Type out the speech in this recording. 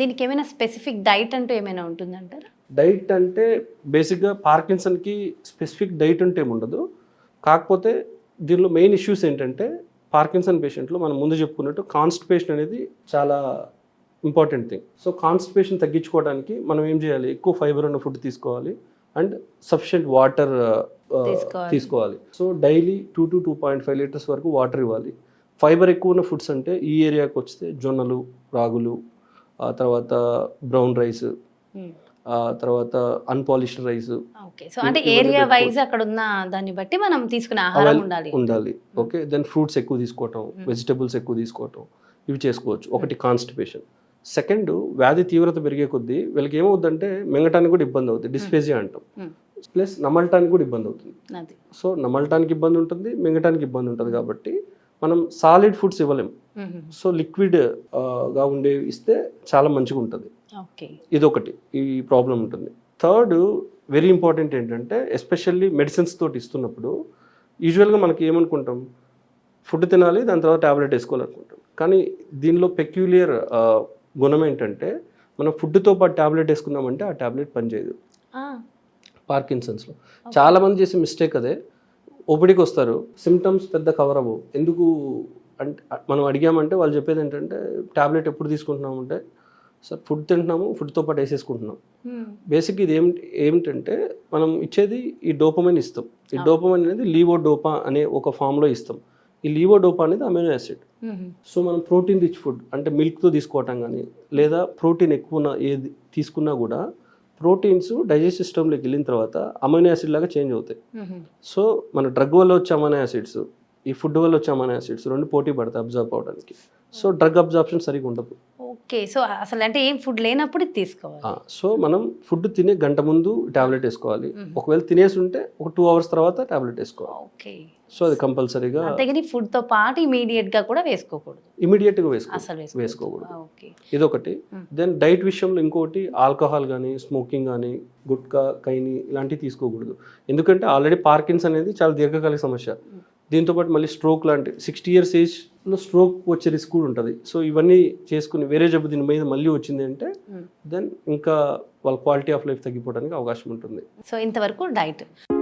దీనికి ఏమైనా specific diet అంటూ ఏమైనా ఉంటుందంటారా? డైట్ అంటే బేసిక్గా పార్కిన్సన్కి స్పెసిఫిక్ డైట్ అంటే ఏముండదు. కాకపోతే దీనిలో మెయిన్ ఇష్యూస్ ఏంటంటే పార్కిన్సన్ పేషెంట్లో మనం ముందు చెప్పుకున్నట్టు కాన్స్టిపేషన్ అనేది చాలా ఇంపార్టెంట్ థింగ్. సో కాన్స్టిపేషన్ తగ్గించుకోవడానికి మనం ఏం చేయాలి? ఎక్కువ ఫైబర్ ఉన్న ఫుడ్ తీసుకోవాలి అండ్ సఫిషియెంట్ వాటర్ తీసుకోవాలి. తీసుకోవాలి. So daily two to two point five litres వరకు వాటర్ ఇవ్వాలి. ఫైబర్ ఎక్కువ ఉన్న ఫుడ్స్ అంటే ఈ ఏరియాకి వస్తే జొన్నలు రాగులు ఆ తర్వాత బ్రౌన్ రైస్ ఆ తర్వాత అన్పాలిష్డ్ రైస్. ఓకే సో అంటే ఏరియా వైజ్ అక్కడ ఉన్న దాన్ని బట్టి మనం తీసుకునే ఆహారం ఉండాలి. ఉండాలి. ఓకే దెన్ ఫ్రూట్స్ ఎక్కువ తీసుకోవటం వెజిటబుల్స్ ఎక్కువ తీసుకోవటం ఇవి చేసుకోవచ్చు. ఒకటి కాన్స్టిపేషన్ సెకండ్ వ్యాధి తీవ్రత పెరిగే కొద్దీ వీళ్ళకి ఏమవుతుందంటే మింగటానికి కూడా ఇబ్బంది అవుతుంది. డిస్పేజియా అంటాం. Hmm. ప్లస్ నమలటానికి కూడా ఇబ్బంది అవుతుంది. సో నమలటానికి ఇబ్బంది ఉంటుంది మింగటానికి ఇబ్బంది ఉంటుంది కాబట్టి మనం సాలిడ్ ఫుడ్స్ ఇవ్వలేం. మ్మ్. సో లిక్విడ్గా ఉండేవి ఇస్తే చాలా మంచిగా ఉంటుంది. ఇదొకటి ఈ ప్రాబ్లం ఉంటుంది. థర్డ్ వెరీ ఇంపార్టెంట్ ఏంటంటే ఎస్పెషల్లీ మెడిసిన్స్ తోటి ఇస్తున్నప్పుడు యూజువల్గా మనకి ఏమనుకుంటాం? ఫుడ్ తినాలి దాని తర్వాత ట్యాబ్లెట్ వేసుకోవాలనుకుంటాం. కానీ దీనిలో పెక్యులియర్ గుణం ఏంటంటే మనం ఫుడ్తో పాటు ట్యాబ్లెట్ వేసుకున్నామంటే ఆ ట్యాబ్లెట్ పనిచేయదు. పార్కిన్సన్స్లో చాలా మంది చేసే మిస్టేక్ అదే. ఓపిడికి వస్తారు సిమ్టమ్స్ పెద్ద కవర్ అవ్వవు ఎందుకు అంటే మనం అడిగామంటే వాళ్ళు చెప్పేది ఏంటంటే ట్యాబ్లెట్ ఎప్పుడు తీసుకుంటున్నామంటే సార్ ఫుడ్ తింటున్నాము ఫుడ్తో పాటు వేసేసుకుంటున్నాం. మ్మ్. బేసిక్ ఇది ఏమిటి ఏమిటంటే మనం ఇచ్చేది ఈ డోపమైన్ ఇస్తాం. ఈ డోపమైన్ అనేది లీవో డోపా అనే ఒక ఫామ్లో ఇస్తాం. ఈ లీవో డోపా అనేది అమైనో యాసిడ్. మ్మ్. సో మనం ప్రోటీన్ రిచ్ ఫుడ్ అంటే మిల్క్తో తీసుకోవటం కానీ లేదా ప్రోటీన్ ఎక్కువ ఏది తీసుకున్నా కూడా ప్రోటీన్స్ డైజెస్ట్ సిస్టంలోకి వెళ్ళిన తర్వాత అమైనో యాసిడ్ లాగా చేంజ్ అవుతాయి. సో మన డ్రగ్ వల్ల వచ్చే అమైనో యాసిడ్స్ ఈ ఫుడ్ వల్ల వచ్చే అమైనో యాసిడ్స్ రెండు పోటీ పడతాయి అబ్జర్వ్ అవడానికి. సో డ్రగ్ అబ్జార్ప్షన్ సరిగా ఉండదు. ఓకే సో అసలు అంటే ఏం ఫుడ్ లేనప్పుడు తీసుకోవాలి. సో మనం ఫుడ్ తినే గంట ముందు టాబ్లెట్ వేసుకోవాలి. ఒకవేళ తినేసి ఉంటే ఒక టూ అవర్స్ తర్వాత టాబ్లెట్ వేసుకోవాలి. ఓకే. సో అది కంపల్సరీగా అంతేగాని ఫుడ్తో పాటు ఇమీడియట్గా కూడా వేసుకోకూడదు. ఇమీడియట్గా వేసుకో అసలు వేసుకోకూడదు. ఓకే. ఇదొకటి. దెన్ డైట్ విషయంలో ఇంకోటి ఆల్కహాల్ కానీ స్మోకింగ్ కానీ గుట్కా కైని ఇలాంటివి తీసుకోకూడదు. ఎందుకంటే ఆల్రెడీ పార్కిన్స్ అనేది చాలా దీర్ఘకాలిక సమస్య. దీంతో పాటు మళ్ళీ స్ట్రోక్ లాంటి సిక్స్టీ ఇయర్స్ ఏజ్లో స్ట్రోక్ వచ్చే రిస్క్ కూడా ఉంటుంది. సో ఇవన్నీ చేసుకుని వేరే జబ్బు దీని మీద మళ్ళీ వచ్చింది అంటే. దెన్ ఇంకా వాళ్ళ క్వాలిటీ ఆఫ్ లైఫ్ తగ్గిపోవడానికి అవకాశం ఉంటుంది. సో ఇంతవరకు డైట్.